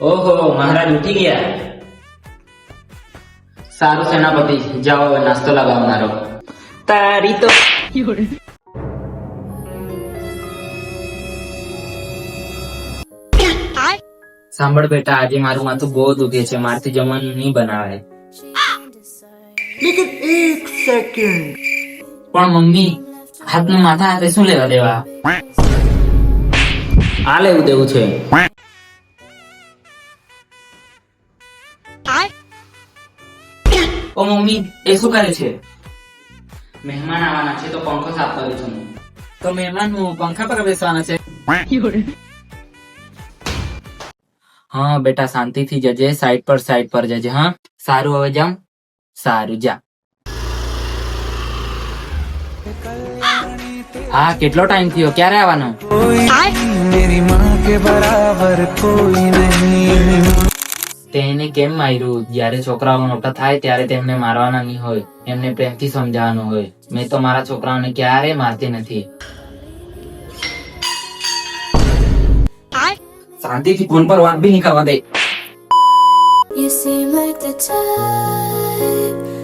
ઓહો મહારાજ ઉઠી ગયા. સારું સેનાપતિ જાઓ નાસ્તો લગાવનારો તારી તો સાંભળ બેટા આજે મારું માથું બહુ દુખે છે મારથી જમવાનું નહીં બનાવે પણ મમ્મી હાથનું માથા હાથે શું લેવા દેવા? આ લેવું દેવું છે. ઓ મમ્મી, એ શું કરે છે? મહેમાન આવવાના છે તો પંખો સાફ કરું છું તો મહેમાન પંખા પર બેસવાના છે? હા, બેટા, શાંતિથી જજે સાઈડ પર સાઈડ પર જજે, હા? સારું, હવે જાઉં સારું, જા. હા, કેટલો ટાઈમ થયો? ક્યારે આવવાનો? મેરી માં કે બરાબર કોઈ નહીં તેને કેમ માર્યું? જયારે છોકરાઓ મોટા થાય ત્યારે તેમને મારવાના નહીં હોય. એમને પ્રેમથી સમજાવવાનું હોય. મેં તો મારા છોકરાઓને ક્યારે મારતી નથી. શાંતિથી ફોન પર વાત બી નહીં કરવા દે. You seem like the type